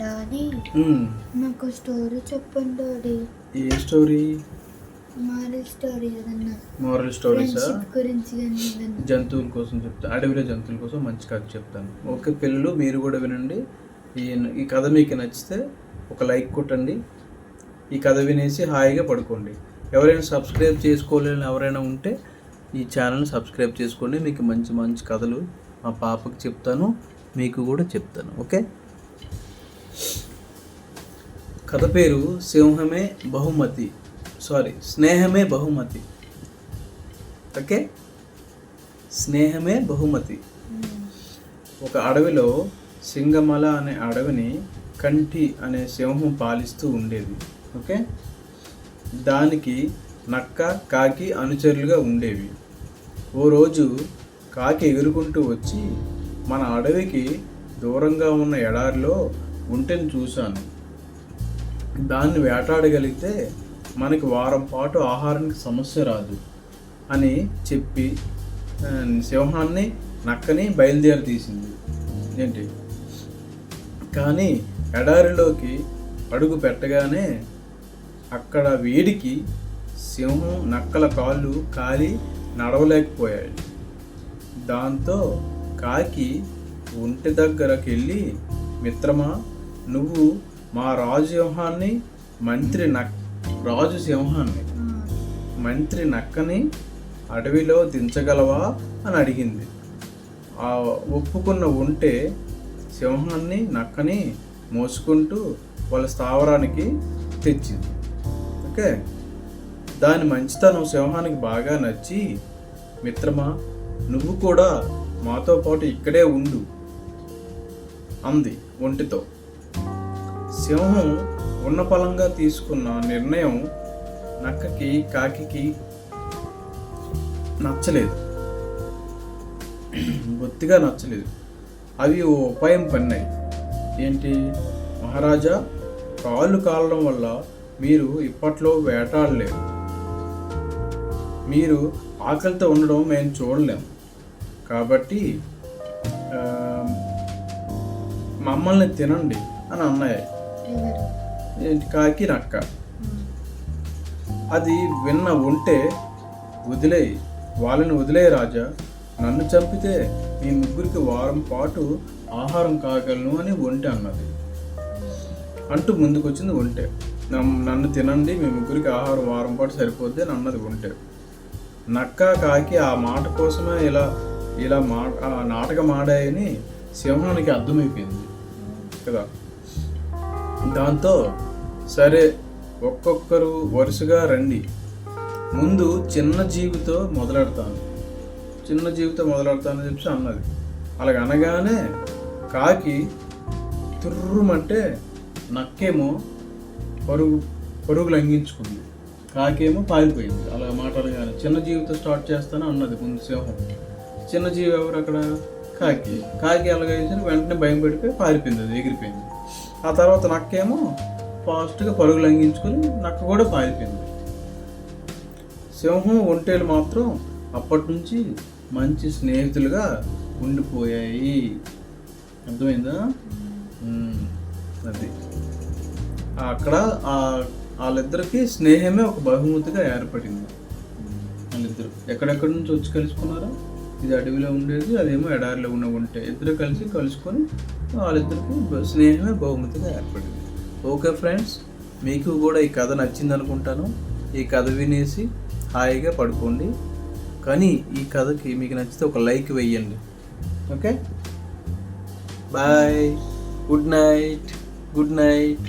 Daddy నాకు story చెప్పండి daddy. ఏ స్టోరీ? మారల్ స్టోరీ ఏదన్నా? మోరల్ స్టోరీసా? గురించి జంతువుల కోసం చెప్తాను అడవిలో జంతువుల కోసం మంచి కథ చెప్తాను. ఓకే పిల్లలు మీరు కూడా వినండి. ఈ ఈ కథ మీకు నచ్చితే ఒక లైక్ కొట్టండి. ఈ కథ వినేసి హాయిగా పడుకోండి. ఎవరైనా సబ్స్క్రైబ్ చేసుకోలేని ఎవరైనా ఉంటే ఈ ఛానల్ని సబ్స్క్రైబ్ చేసుకోండి. మీకు మంచి మంచి కథలు మా పాపకి చెప్తాను. మీకు కూడా చెప్తాను. ఓకే? కథ పేరు సింహమే బహుమతి. సారీ స్నేహమే బహుమతి. ఓకే? స్నేహమే బహుమతి. ఒక అడవిలో సింగమల అనే అడవిని కంటి అనే సింహం పాలిస్తూ ఉండేది. ఓకే? దానికి నక్క కాకి అనుచరులుగా ఉండేవి. ఓ రోజు కాకి ఎగురుకుంటూ వచ్చి మన అడవికి దూరంగా ఉన్న ఎడారిలో ఉంటెని చూశాను. దాన్ని వేటాడగలిగితే మనకి వారం పాటు ఆహారానికి సమస్య రాదు అని చెప్పి సింహాన్ని నక్కని బయలుదేరి తీసింది. ఏంటి? కానీ ఎడారిలోకి అడుగు పెట్టగానే అక్కడ వేడికి సింహం నక్కల కాళ్ళు కాలి నడవలేకపోయాయి. దాంతో కాకి ఒంటి దగ్గరకు వెళ్ళి మిత్రమా నువ్వు మా రాజు సింహాన్ని మంత్రి నక్ రాజు సింహాన్ని మంత్రి నక్కని అడవిలో దించగలవా అని అడిగింది. ఆ ఒప్పుకున్న ఉంటే సింహాన్ని నక్కని మోసుకుంటూ వాళ్ళ స్థావరానికి తెచ్చింది. ఓకే? దాని మంచితనం సింహానికి బాగా నచ్చి మిత్రమా నువ్వు కూడా మాతో పాటు ఇక్కడే ఉండు అంది ఒంటితో. సింహం ఉన్నపలంగా తీసుకున్న నిర్ణయం నక్కకి కాకికి నచ్చలేదు. బొత్తిగా నచ్చలేదు. అవి ఓ ఉపాయం పన్నాయి ఏంటి? మహారాజా కాళ్ళు కాలడం వల్ల మీరు ఇప్పట్లో వేటాడలేరు. మీరు ఆకలితో ఉండడం మేము చూడలేము కాబట్టి మమ్మల్ని తినండి అని అన్నాయి కాకి నక్క. అది విన్న ఉంటే వదిలే వాళ్ళని వదిలే రాజా. నన్ను చంపితే మీ ముగ్గురికి వారం పాటు ఆహారం కాగలను అని ఒంటె అన్నది. అంటూ ముందుకొచ్చింది ఒంటె. నన్ను తినండి మీ ముగ్గురికి ఆహారం వారం పాటు సరిపోద్ది అని అన్నది ఒంటె. నక్క కాకి ఆ మాట కోసమే ఇలా ఇలా మా నాటకం ఆడాయని సింహానికి అర్థమైపోయింది. కదా? దాంతో సరే ఒక్కొక్కరు వరుసగా రండి. ముందు చిన్న జీవితో మొదలెడతాను. చిన్న జీవితం మొదలెడతానని చెప్పి అన్నది. అలాగ అనగానే కాకి తుర్రుమంటే నక్కేమో పరుగు పరుగు లంఘించుకుంది కాకేమో పారిపోయింది. అలా మాట్లాడగానే చిన్న జీవితం స్టార్ట్ చేస్తాను అన్నది ముందు సింహం. చిన్న జీవి ఎవరు అక్కడ? కాకి. కాకి ఎలాగైతే వెంటనే భయం పెడిపోయి పారిపోయింది అది ఎగిరిపోయింది. ఆ తర్వాత నక్కేమో ఫాస్ట్గా పరుగు లంఘించుకొని నక్క కూడా పారిపోయింది. సింహం ఒంటేలు మాత్రం అప్పటి నుంచి మంచి స్నేహితులుగా ఉండిపోయాయి. అర్థమైందా? అది. అక్కడ వాళ్ళిద్దరికి స్నేహమే ఒక బహుమతిగా ఏర్పడింది. వాళ్ళిద్దరు ఎక్కడెక్కడి నుంచి వచ్చి కలుసుకున్నారా? ఇది అడవిలో ఉండేది అదేమో ఎడారిలో ఉన్న ఉంటే. ఇద్దరు కలిసి కలుసుకొని వాళ్ళిద్దరికి స్నేహమే బహుమతిగా ఏర్పడింది. ఓకే ఫ్రెండ్స్ మీకు కూడా ఈ కథ నచ్చింది అనుకుంటాను ఈ కథ వినేసి హాయిగా పడుకోండి. కానీ ఈ కథకి మీకు నచ్చితే ఒక లైక్ వేయండి okay? Bye. Good night. Good night.